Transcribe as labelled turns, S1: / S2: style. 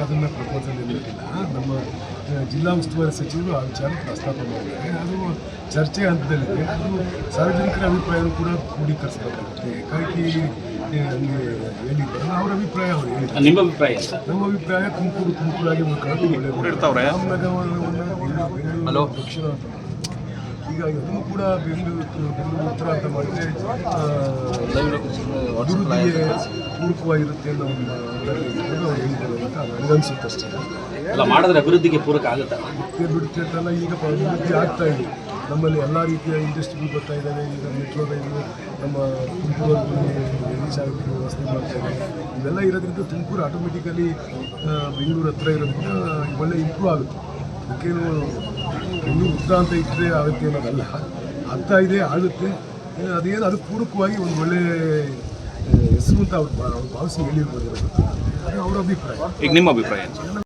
S1: ಅದನ್ನ ಪ್ರಪೋಸಲ್ ಇರಲಿಲ್ಲ ನಮ್ಮ ಜಿಲ್ಲಾ ಉಸ್ತುವಾರಿ ಸಚಿವರು ಆ ವಿಚಾರ ಪ್ರಸ್ತಾಪ ಮಾಡಿದ್ದಾರೆ. ಅದು ಚರ್ಚೆ ಹಂತದಲ್ಲಿದೆ. ಅದು ಸಾರ್ವಜನಿಕರ ಅಭಿಪ್ರಾಯವನ್ನು ಕೂಡ ಕ್ರೋಢೀಕರಿಸಬೇಕಾಗುತ್ತೆ ಏಕಾಏಕಿ ಆ, ಹಂಗೆ ಹೇಳಿದ್ದಾರೆ. ಅವರ ಅಭಿಪ್ರಾಯ ಅವರು ಹೇಳಿದ್ದಾರೆ.
S2: ನಿಮ್ಮ ಅಭಿಪ್ರಾಯ ಅಂತ
S1: ನಮ್ಮ ಅಭಿಪ್ರಾಯ ತುಮಕೂರು ತುಮಕೂರಾಗಿ ಹಲೋ? ದಕ್ಷಿಣ. ಹೀಗಾಗಿ ಅದನ್ನು ಕೂಡ ಬೆಂಗಳೂರು ಬೆಂಗಳೂರು ಉತ್ತರ ಅಂತ ಮಾಡಿದ್ರೆ ಪೂರಕವಾಗಿರುತ್ತೆ ಅನ್ನೋ ಒಂದು ಅಷ್ಟೇ.
S2: ಎಲ್ಲ ಮಾಡಿದ್ರೆ ಅಭಿವೃದ್ಧಿಗೆ ಪೂರಕ ಆಗುತ್ತೆ?
S1: ಬಿಡುತ್ತೆ ಬಿಡುತ್ತೆ ಅಂತೆಲ್ಲ ಈಗ ಅಭಿವೃದ್ಧಿ ಆಗ್ತಾ ಇದೆ. ನಮ್ಮಲ್ಲಿ ಎಲ್ಲ ರೀತಿಯ ಇಂಡಸ್ಟ್ರಿಗಳು ಬರ್ತಾ ಇದ್ದಾವೆ ಈಗ ಮೆಟ್ರೋ ರೈಲು ನಮ್ಮ ತುಮಕೂರು ರೀಚ್ ಆಗೋಕ್ಕೆ ವ್ಯವಸ್ಥೆ ಮಾಡ್ತಾ ಇದ್ದಾರೆ ಇವೆಲ್ಲ ಇರೋದ್ರಿಂದ ತುಮಕೂರು ಆಟೋಮೆಟಿಕಲಿ ಬೆಂಗಳೂರು ಹತ್ರ ಇರೋದ್ರಿಂದ ಒಳ್ಳೆ ಇಂಪ್ರೂವ್ ಆಗುತ್ತೆ. ಅದಕ್ಕೇನು ಬೆಂಗಳೂರು ಉತ್ತರ ಅಂತ ಇಟ್ಟರೆ ಆಗುತ್ತೆ ಅನ್ನೋದಲ್ಲ. ಆಗ್ತಾ ಇದೆ ಆಗುತ್ತೆ. ಅದೇನು ಅದಕ್ಕೆ ಪೂರಕವಾಗಿ ಒಂದು ಒಳ್ಳೆ ಅಂತ ಅವ್ರು ಭಾವಿಸಿ ಹೇಳಿರ್ಬೋದು ಅವರ ಅಭಿಪ್ರಾಯ
S3: ಈಗ ನಿಮ್ಮ ಅಭಿಪ್ರಾಯ?